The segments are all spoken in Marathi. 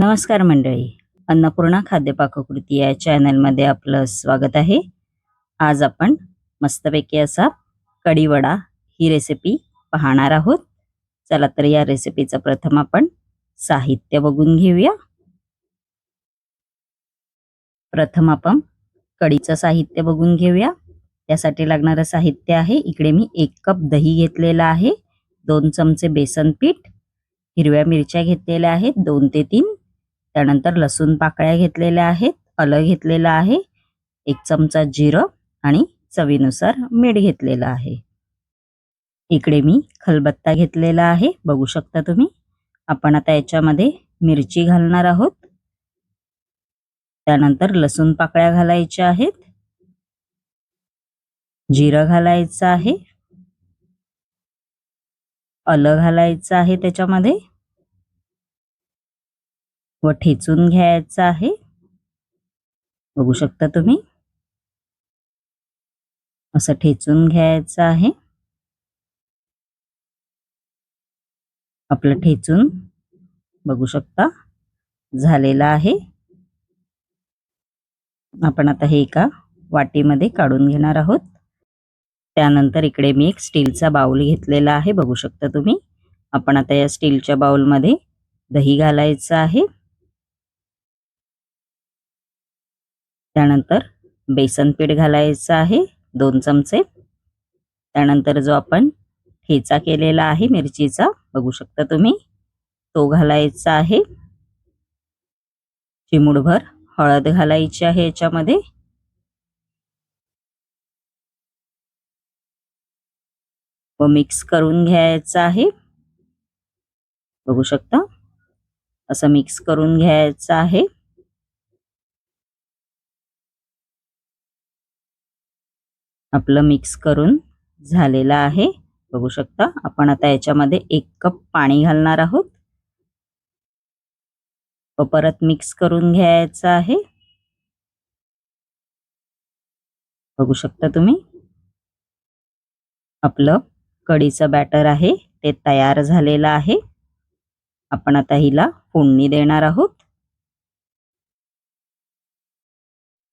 नमस्कार मंडळी. अन्नपूर्णा खाद्य पाककृती या चॅनलमध्ये आपलं स्वागत आहे. आज आपण मस्तपैकी असा कढीवडा ही रेसिपी पाहणार आहोत. चला तर या रेसिपीचं प्रथम आपण साहित्य बघून घेऊया. प्रथम आपण कढीचं साहित्य बघून घेऊया. त्यासाठी लागणारं साहित्य आहे. इकडे मी एक कप दही घेतलेला आहे. दोन चमचे बेसन पीठ. हिरव्या मिरच्या घेतलेल्या आहेत. दोन ते तीन. त्यानंतर लसूण पाकळ्या घेतलेल्या आहेत आलं घेतलेलं आहे एक चमचा जिरं आणि चवीनुसार मीठ घेतलेलं आहे. इकडे मी खलबत्ता घेतलेला आहे बघू शकता तुम्ही. आपण आता याच्यामध्ये मिरची घालणार आहोत. त्यानंतर लसूण पाकळ्या घालायच्या आहेत. जिरं घालायचं आहे. आलं घालायचं आहे त्याच्यामध्ये. व ठेचून घ्यायचं आहे. बघू शकता तुम्ही. असं ठेचून घ्यायचं आहे. आपलं ठेचून बघू शकता झालेला आहे. आपण आता हे एका वाटीमध्ये काढून घेणार आहोत. त्यानंतर इकडे मी एक स्टीलचा बाउल घेतलेला आहे. बघू शकता तुम्ही. आपण आता या स्टीलच्या बाउलमध्ये दही घालायचं आहे. त्यानंतर बेसन पीठ घालायचं आहे दोन चमचे. त्यानंतर जो आपण ठेचा केलेला आहे मिरचीचा बघू शकता तुम्ही तो घालायचा आहे. चिमूडभर हळद घालायची आहे याच्यामध्ये. व मिक्स करून घ्यायचं आहे. बघू शकता असं मिक्स करून घ्यायचं आहे. आपलं मिक्स करून झालेलं आहे. बघू शकता आपण आता याच्यामध्ये एक कप पाणी घालणार आहोत. व परत मिक्स करून घ्यायचं आहे. बघू शकता तुम्ही. आपलं कढीचं बॅटर आहे ते तयार झालेलं आहे. आपण आता हिला फोडणी देणार आहोत.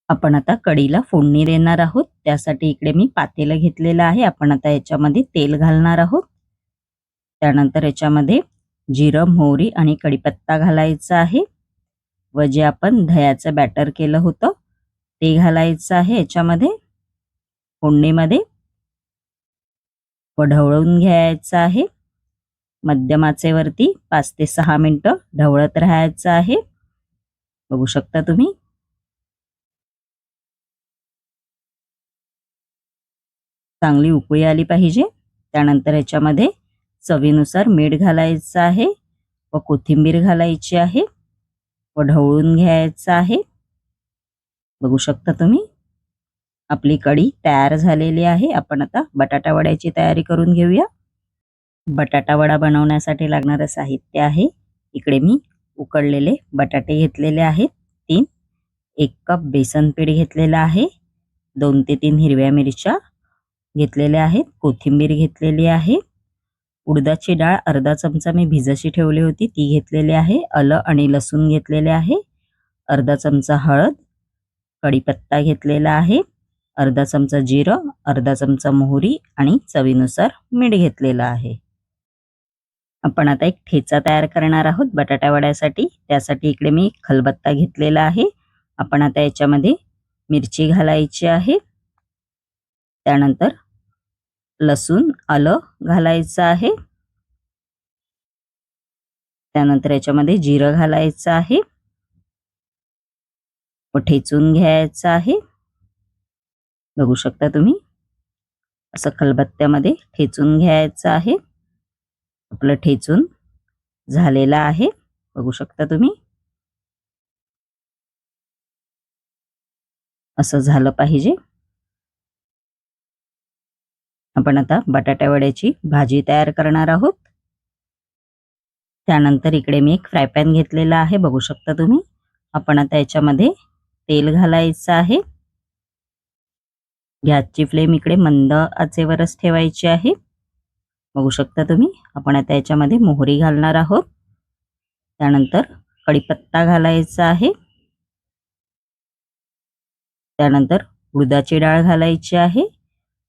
आपण आता कढीला फोडणी देणार आहोत. त्यासाठी इकडे मी पातेलं घेतलेलं आहे. आपण आता याच्यामध्ये तेल घालणार आहोत. त्यानंतर याच्यामध्ये जिरं मोहरी आणि कढीपत्ता घालायचा आहे. व जे आपण दह्याचं बॅटर केलं होतं ते घालायचं आहे याच्यामध्ये. फोडणीमध्ये व ढवळून घ्यायचं आहे. मध्यमाचेवरती पाच ते सहा मिनटं ढवळत राहायचं आहे. बघू शकता तुम्ही. चांगली उकळी आली पाहिजे. त्यानंतर याच्यामध्ये चवीनुसार मीठ घालायचं आहे. व कोथिंबीर घालायची आहे. व ढवळून घ्यायचं आहे. बघू शकता तुम्ही. आपली कढी तयार झालेली आहे. आपण आता बटाटा वड्याची तयारी करून घेऊया. बटाटा वडा बनवण्यासाठी लागणारं साहित्य आहे. इकडे मी उकडलेले बटाटे घेतलेले आहेत. तीन. एक कप बेसन पीठ घेतलेलं आहे. दोन ते तीन हिरव्या मिरच्या. घेतलेल्या आहेत. कोथिंबीर घेतलेली आहे. उडदाची डाळ अर्धा चमचा मी भिजशी ठेवली होती. ती घेतलेली आहे. आलं आणि लसूण घेतलेले आहे. अर्धा चमचा हळद कढीपत्ता घेतलेला आहे. अर्धा चमचा जिरं अर्धा चमचा मोहरी आणि चवीनुसार मीठ घेतलेलं आहे. आपण आता एक ठेचा तयार करणार आहोत बटाटा वड्यासाठी. त्यासाठी इकडे मी खलबत्ता घेतलेला आहे. आपण आता याच्यामध्ये मिरची घालायची आहे. त्यानंतर लसूण आलं घालायचं आहे. त्यानंतर याच्यामध्ये जिरं घालायचं आहे. व ठेचून घ्यायचं आहे. बघू शकता तुम्ही? असं खलबत्त्यामध्ये ठेचून घ्यायचं आहे. आपलं ठेचून झालेलं आहे. बघू शकता तुम्ही? असं झालं पाहिजे. आपण आता बटाट्यावड्याची भाजी तयार करणार आहोत. त्यानंतर इकडे मी एक फ्राय पॅन घेतलेला आहे बघू शकता तुम्ही. आपण आता याच्यामध्ये तेल घालायचं आहे. गॅसची फ्लेम इकडे मंद आचेवरच ठेवायची आहे. बघू शकता तुम्ही आपण आता याच्यामध्ये मोहरी घालणार आहोत. त्यानंतर कढीपत्ता घालायचा आहे. त्यानंतर उडदाची डाळ घालायची आहे.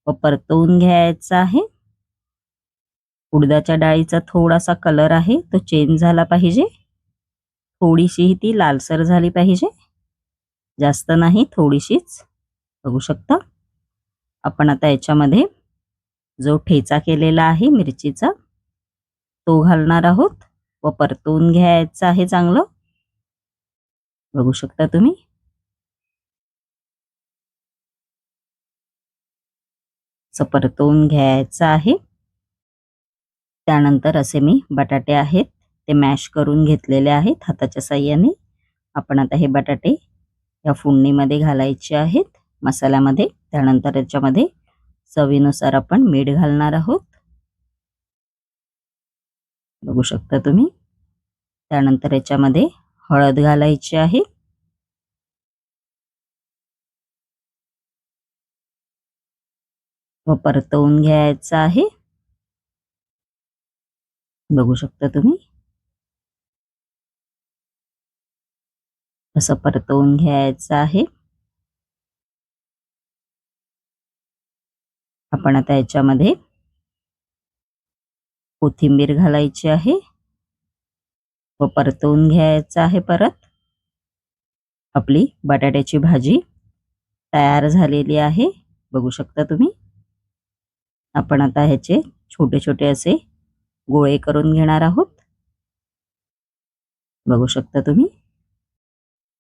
व परतवून घ्यायचा आहे. उडदाच्या डाळीचा थोडासा कलर आहे तो चेंज झाला पाहिजे. थोडीशी ती लालसर झाली पाहिजे. जास्त नाही थोडीशीच. बघू शकता? आपण आता याच्यामध्ये जो ठेचा केलेला आहे मिरचीचा तो घालणार आहोत. व परतवून घ्यायचा आहे चांगलं. बघू शकता तुम्ही? परतवून घ्यायचं आहे. त्यानंतर असे मी बटाटे आहेत ते मॅश करून घेतलेले आहेत हाताच्या साह्याने. आपण आता हे बटाटे या फोडणीमध्ये घालायचे आहेत. मसाल्यामध्ये त्यानंतर याच्यामध्ये चवीनुसार आपण मीठ घालणार आहोत. बघू शकता तुम्ही. त्यानंतर याच्यामध्ये हळद घालायची आहे. व परतवून घ्यायचं आहे. बघू शकता तुम्ही. असं परतवून घ्यायचं आहे. आपण आता याच्यामध्ये कोथिंबीर घालायची आहे व परतवून घ्यायचं आहे परत. आपली बटाट्याची भाजी तयार झालेली आहे. बघू शकता तुम्ही. आपण आता ह्याचे छोटे छोटे असे गोळे करून घेणार आहोत. बघू शकता तुम्ही.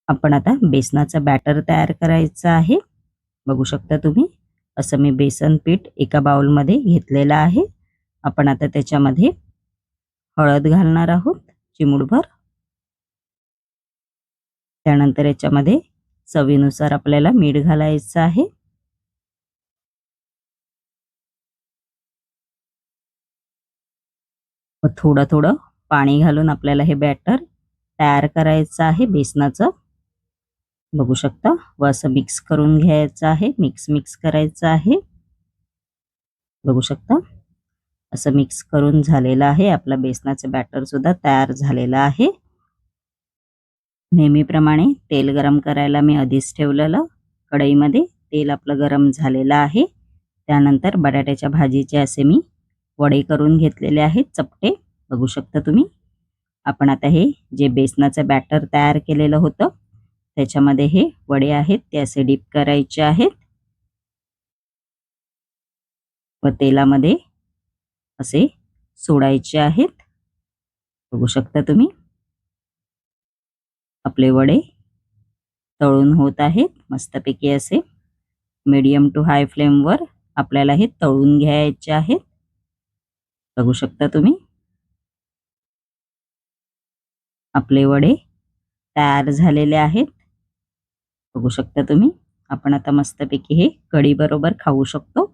आपण आता बेसनाचा बॅटर तयार करायचा आहे. बघू शकता तुम्ही. असं मी बेसन पीठ एका बाउलमध्ये घेतलेलं आहे. आपण आता त्याच्यामध्ये हळद घालणार आहोत चिमूडभर त्यानंतर याच्यामध्ये चवीनुसार आपल्याला मीठ घालायचं आहे. व थोडं थोडं पाणी घालून आपल्याला हे बॅटर तयार करायचं आहे बेसनाचं. बघू शकता व असं मिक्स करून घ्यायचं आहे मिक्स मिक्स करायचं आहे. बघू शकता असं मिक्स करून झालेलं आहे आपला बेसनाचं बॅटर सुद्धा तयार झालेलं आहे. नेहमीप्रमाणे तेल गरम करायला मी आधीच ठेवलेलं कढईमध्ये तेल आपलं गरम झालेलं आहे. त्यानंतर बटाट्याच्या भाजीचे असे मी वडे करून घेतलेले आहेत चपटे. बघू शकता तुम्ही. आपण आता हे जे बेसनाचं बॅटर तयार केलेलं होतं त्याच्यामध्ये हे वडे आहेत ते असे डीप करायचे आहेत. व तेलामध्ये असे सोडायचे आहेत. बघू शकता तुम्ही. आपले वडे तळून होत आहेत मस्तपैकी असे. मीडियम टू हाय फ्लेमवर आपल्याला हे तळून घ्यायचे आहेत. बघू शकता तुम्ही. आपले वडे तयार झालेले आहेत. बघू शकता तुम्ही. आपण आता मस्तपैकी हे कढी बरोबर खाऊ शकतो.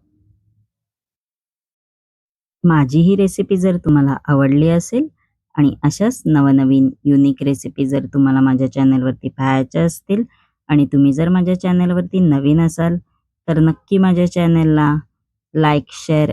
माझी ही रेसिपी जर तुम्हाला आवडली असेल आणि अशाच नवनवीन युनिक रेसिपी जर तुम्हाला माझ्या चॅनलवरती पाहायच्या असतील आणि तुम्ही जर माझ्या चॅनलवरती नवीन असाल तर नक्की माझ्या चॅनलला लाईक शेअर